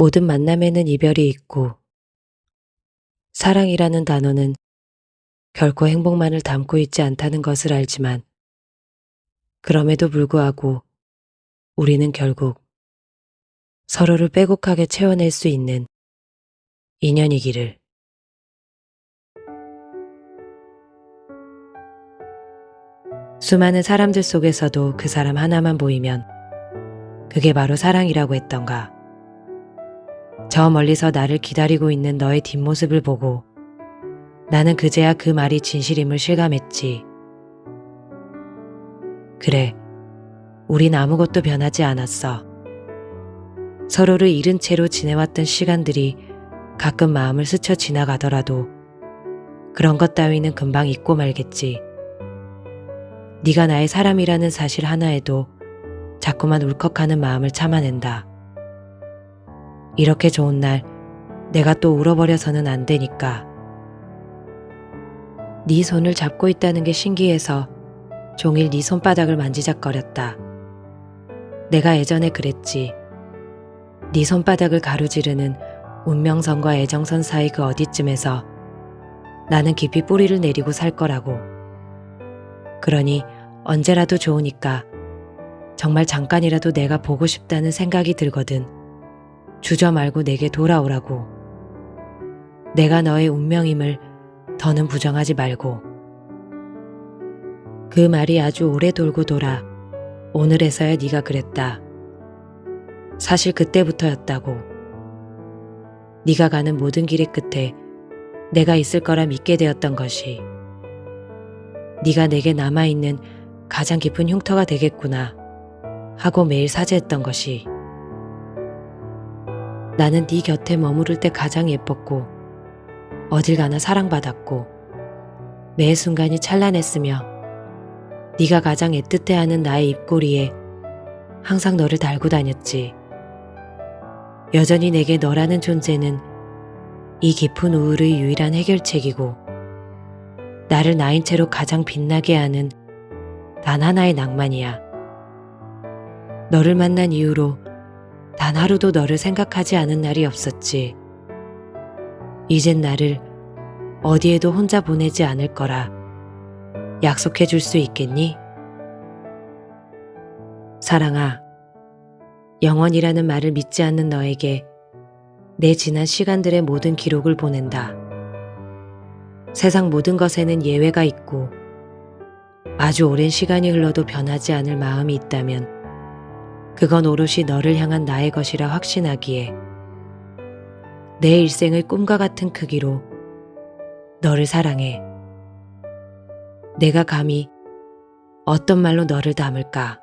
모든 만남에는 이별이 있고 사랑이라는 단어는 결코 행복만을 담고 있지 않다는 것을 알지만 그럼에도 불구하고 우리는 결국 서로를 빼곡하게 채워낼 수 있는 인연이기를. 수많은 사람들 속에서도 그 사람 하나만 보이면 그게 바로 사랑이라고 했던가. 저 멀리서 나를 기다리고 있는 너의 뒷모습을 보고 나는 그제야 그 말이 진실임을 실감했지. 그래, 우린 아무것도 변하지 않았어. 서로를 잃은 채로 지내왔던 시간들이 가끔 마음을 스쳐 지나가더라도 그런 것 따위는 금방 잊고 말겠지. 네가 나의 사람이라는 사실 하나에도 자꾸만 울컥하는 마음을 참아낸다. 이렇게 좋은 날 내가 또 울어버려서는 안 되니까. 네 손을 잡고 있다는 게 신기해서 종일 네 손바닥을 만지작거렸다. 내가 예전에 그랬지. 네 손바닥을 가로지르는 운명선과 애정선 사이 그 어디쯤에서 나는 깊이 뿌리를 내리고 살 거라고. 그러니 언제라도 좋으니까 정말 잠깐이라도 내가 보고 싶다는 생각이 들거든. 주저 말고 내게 돌아오라고. 내가 너의 운명임을 더는 부정하지 말고. 그 말이 아주 오래 돌고 돌아 오늘에서야 네가 그랬다. 사실 그때부터였다고. 네가 가는 모든 길의 끝에 내가 있을 거라 믿게 되었던 것이 네가 내게 남아있는 가장 깊은 흉터가 되겠구나 하고 매일 사죄했던 것이 나는 네 곁에 머무를 때 가장 예뻤고 어딜 가나 사랑받았고 매 순간이 찬란했으며 네가 가장 애틋해하는 나의 입꼬리에 항상 너를 달고 다녔지. 여전히 내게 너라는 존재는 이 깊은 우울의 유일한 해결책이고 나를 나인 채로 가장 빛나게 하는 단 하나의 낭만이야. 너를 만난 이후로 단 하루도 너를 생각하지 않은 날이 없었지. 이젠 나를 어디에도 혼자 보내지 않을 거라 약속해 줄 수 있겠니? 사랑아, 영원이라는 말을 믿지 않는 너에게 내 지난 시간들의 모든 기록을 보낸다. 세상 모든 것에는 예외가 있고 아주 오랜 시간이 흘러도 변하지 않을 마음이 있다면 그건 오롯이 너를 향한 나의 것이라 확신하기에 내 일생의 꿈과 같은 크기로 너를 사랑해. 내가 감히 어떤 말로 너를 담을까?